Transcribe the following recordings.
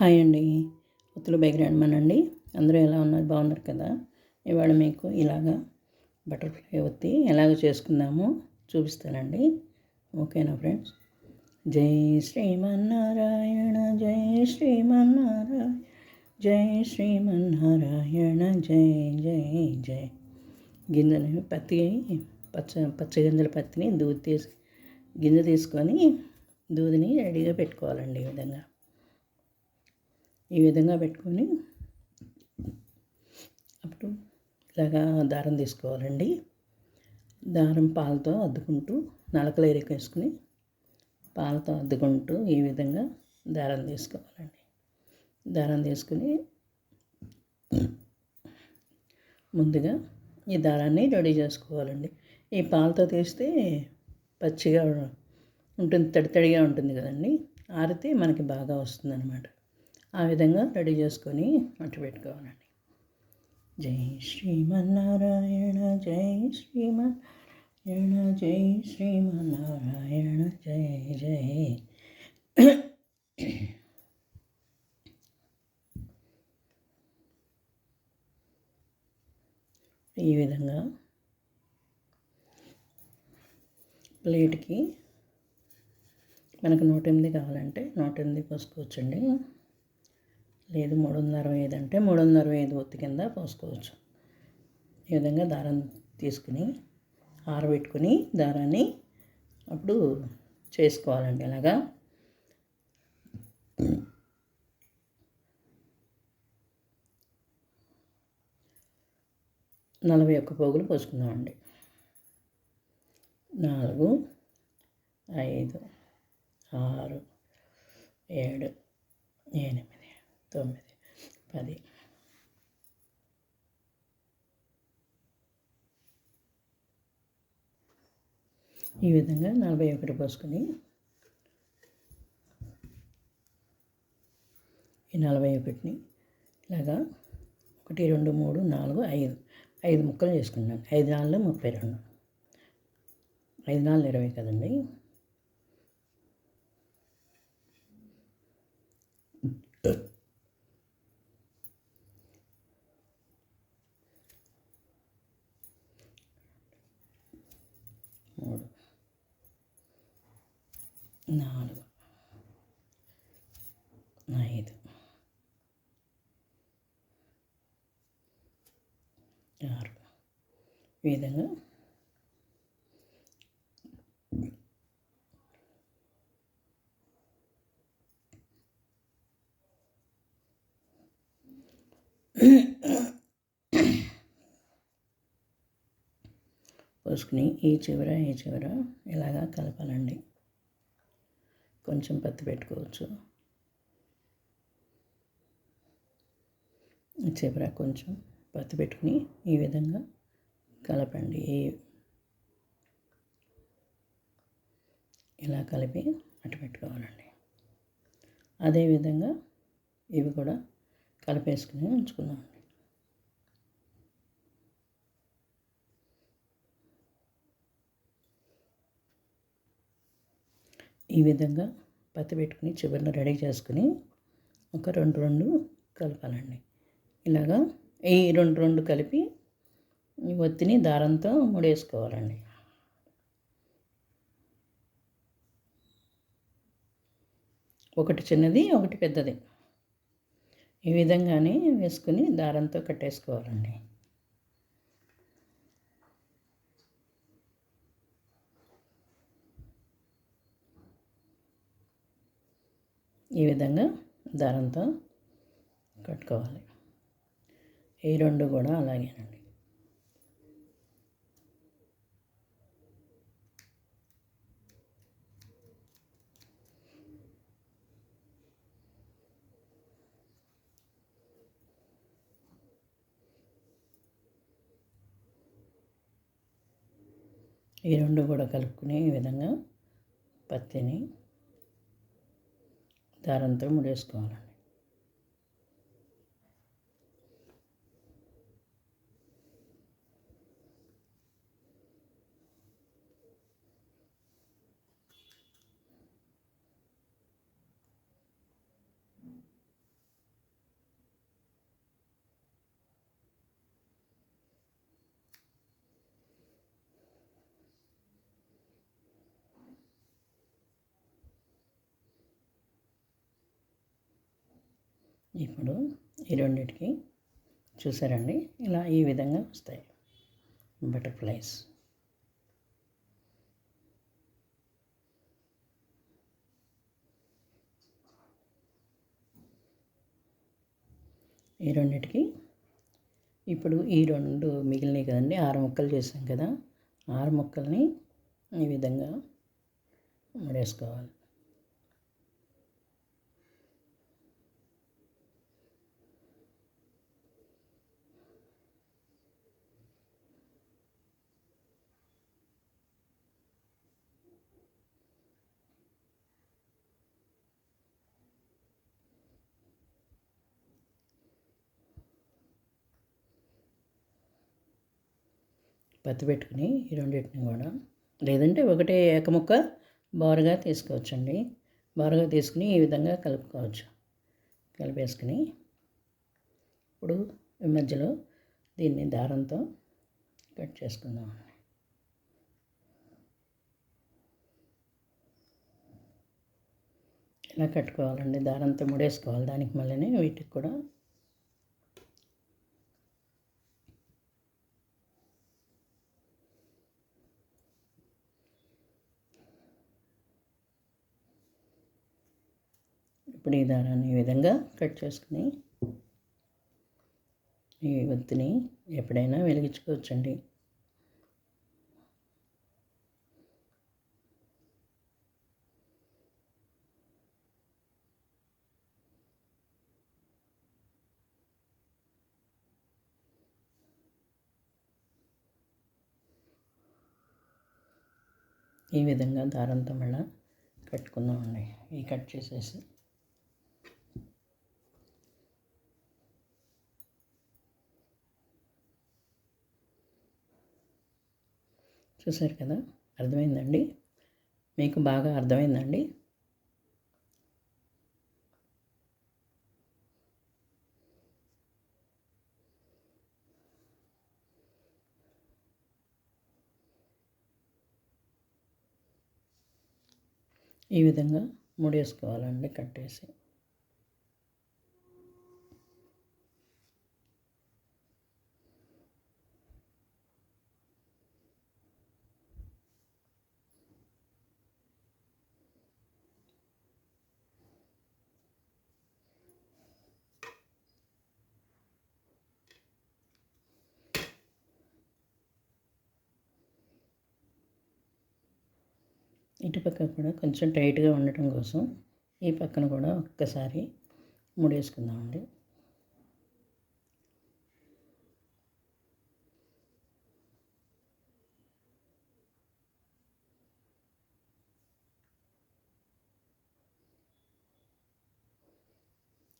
Hi అండి. ఉత్తులు background అండి. అందరూ ఎలా ఉన్నారు? బాగున్నారు కదా? ఇవాళ మీకు ఇలాగా బటర్ఫ్లై ఒత్తి ఎలాగ చేసుకుందామో చూపిస్తానండి. ఓకేనా ఫ్రెండ్స్? జై శ్రీమన్నారాయణ జై శ్రీమన్నారాయణ జై శ్రీమన్నారాయణ జై జై జై. గింజని పత్తి పచ్చ పచ్చ గింజల పత్తిని దూది తీసి గింజ తీసుకొని దూదిని రెడీగా పెట్టుకోవాలండి ఈ విధంగా. ఈ విధంగా పెట్టుకొని అప్పుడు ఇలాగా దారం తీసుకోవాలండి. దారం పాలతో అద్దుకుంటూ నలకలు ఎరికేసుకుని పాలతో అద్దుకుంటూ ఈ విధంగా దారం తీసుకోవాలండి. దారం తీసుకుని ముందుగా ఈ దారాన్ని రెడీ చేసుకోవాలండి. ఈ పాలతో తీస్తే పచ్చిగా ఉంటుంది తడి తడిగా ఉంటుంది కదండి. ఆరితే మనకి బాగా వస్తుంది అనమాట ఆ విధంగా రెడీ చేసుకొని అట్టు పెట్టుకోవాలండి. జై శ్రీమన్నారాయణ జై శ్రీమన్నారాయణ జై శ్రీమన్నారాయణ జై జై. ఈ విధంగా ప్లేట్కి మనకు నూట ఎనిమిది కావాలంటే నూట ఎనిమిది పోసుకోవచ్చండి. లేదు మూడు ఐదు అంటే మూడు ఐదు ఒత్తి కింద పోసుకోవచ్చు. ఈ విధంగా దారం తీసుకుని ఆరబెట్టుకుని దారాన్ని అప్పుడు చేసుకోవాలండి అలాగా నలభై ఒక్క పోగులు పోసుకుందామండి. నాలుగు ఐదు ఆరు ఏడు ఎనిమిది. తొమ్మిది పది. ఈ విధంగా నలభై ఒకటి పోసుకొని ఈ నలభై ఒకటిని ఇలాగా ఒకటి రెండు మూడు నాలుగు ఐదు. ఐదు ముక్కలు చేసుకున్నాను ఐదు నాలుగు ముప్పై రెండు. ఐదు నాలుగు ఇరవై కదండి. Uh నాలుగు ఐదు ఆరు ఈ విధంగా. పోసుకుని ఈ చివర ఈ చివర ఇలాగా కలపాలండి. కొంచెం పత్తి పెట్టుకోవచ్చు. చివర కొంచెం పత్తి పెట్టుకుని ఈ విధంగా కలపండి. ఇలా కలిపి అటు పెట్టుకోవాలండి. అదేవిధంగా ఇవి కూడా కలిపేసుకుని ఉంచుకున్నాం ఈ విధంగా పత్తి పెట్టుకుని చివరిన రెడీ చేసుకుని ఒక రెండు రెండు కలపాలండి. ఇలాగా ఈ రెండు రెండు కలిపి ఈ ఒత్తిని దారంతో ముడేసుకోవాలండి. ఒకటి చిన్నది ఒకటి పెద్దది. ఈ విధంగానే వేసుకుని దారంతో కట్టేసుకోవాలండి. ఈ విధంగా దారంతో కట్టుకోవాలి. ఈ రెండు కూడా అలాగేనండి. ఈ రెండు కూడా కలుపుకునే విధంగా పత్తిని దారంతో ముడేసుకోవాలండి. ఇప్పుడు ఈ రెండింటికి చూసారండి? ఇలా ఈ విధంగా వస్తాయి. బటర్ఫ్లైస్. ఈ రెండింటికి ఇప్పుడు ఈ రెండు మిగిలినాయి కదండి ఆరు ముక్కలు చేసాం కదా ఆరు ముక్కల్ని ఈ విధంగా మడేసుకోవాలి. పత్తి పెట్టుకుని ఈ రెండింటిని కూడా. లేదంటే ఒకటే ఏకముక్క బారుగా తీసుకోవచ్చండి. బారుగా తీసుకుని ఈ విధంగా కలుపుకోవచ్చు. కలిపేసుకుని ఇప్పుడు ఈ మధ్యలో దీన్ని దారంతో కట్ చేసుకుందాం. ఇలా కట్టుకోవాలండి. దారంతో ముడేసుకోవాలి. దానికి మళ్ళీ వీటికి కూడా ఇప్పుడు ఈ దారాన్ని ఈ విధంగా కట్ చేసుకుని ఈ ఒత్తిని ఎప్పుడైనా వెలిగించుకోవచ్చండి. ఈ విధంగా దారంతో మళ్ళీ కట్టుకుందామండి. ఈ కట్ చేసేసి చూసారు కదా? అర్థమైందండి? మీకు బాగా అర్థమైందండి? ఈ విధంగా ముడేసుకోవాలండి కట్టేసి. ఇటుపక్క కూడా కొంచెం టైట్గా ఉండటం కోసం ఈ పక్కన కూడా ఒక్కసారి ముడేసుకుందామండి.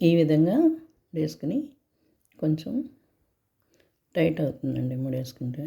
ఈ విధంగా వేసుకుని కొంచెం టైట్ అవుతుందండి ముడేసుకుంటే.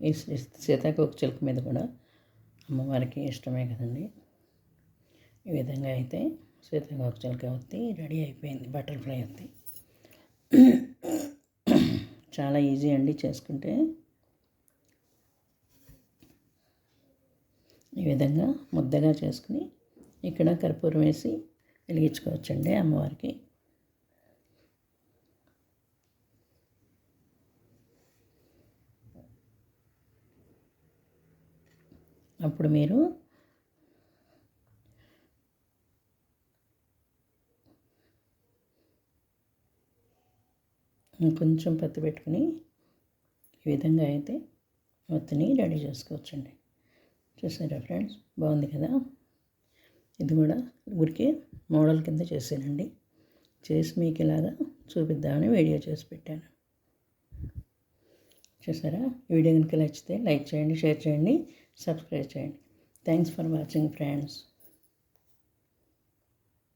ఈ సీతాకోక చిలుక మీద కూడా అమ్మవారికి ఇష్టమే కదండి. ఈ విధంగా అయితే సీతాకోక చిలుక వత్తి రెడీ అయిపోయింది బటర్ఫ్లై వత్తి. చాలా ఈజీ అండి చేసుకుంటే. ఈ విధంగా ముద్దగా చేసుకుని ఇక్కడ కర్పూరం వేసి వెలిగించుకోవచ్చండి అమ్మవారికి. అప్పుడు మీరు కొంచెం పత్తి పెట్టుకుని ఈ విధంగా అయితే ఒత్తిని రెడీ చేసుకోవచ్చండి. చూసారా ఫ్రెండ్స్? బాగుంది కదా? ఇది కూడా ఊరికే మోడల్ కింద చేసానండి. చేసి మీకు ఇలాగా చూపిద్దామని వీడియో చేసి పెట్టాను. చూసారా? వీడియో కనుక నచ్చితే లైక్ చేయండి షేర్ చేయండి. సబ్స్క్రైబ్ చేయండి థ్యాంక్స్ ఫర్ వాచింగ్ ఫ్రెండ్స్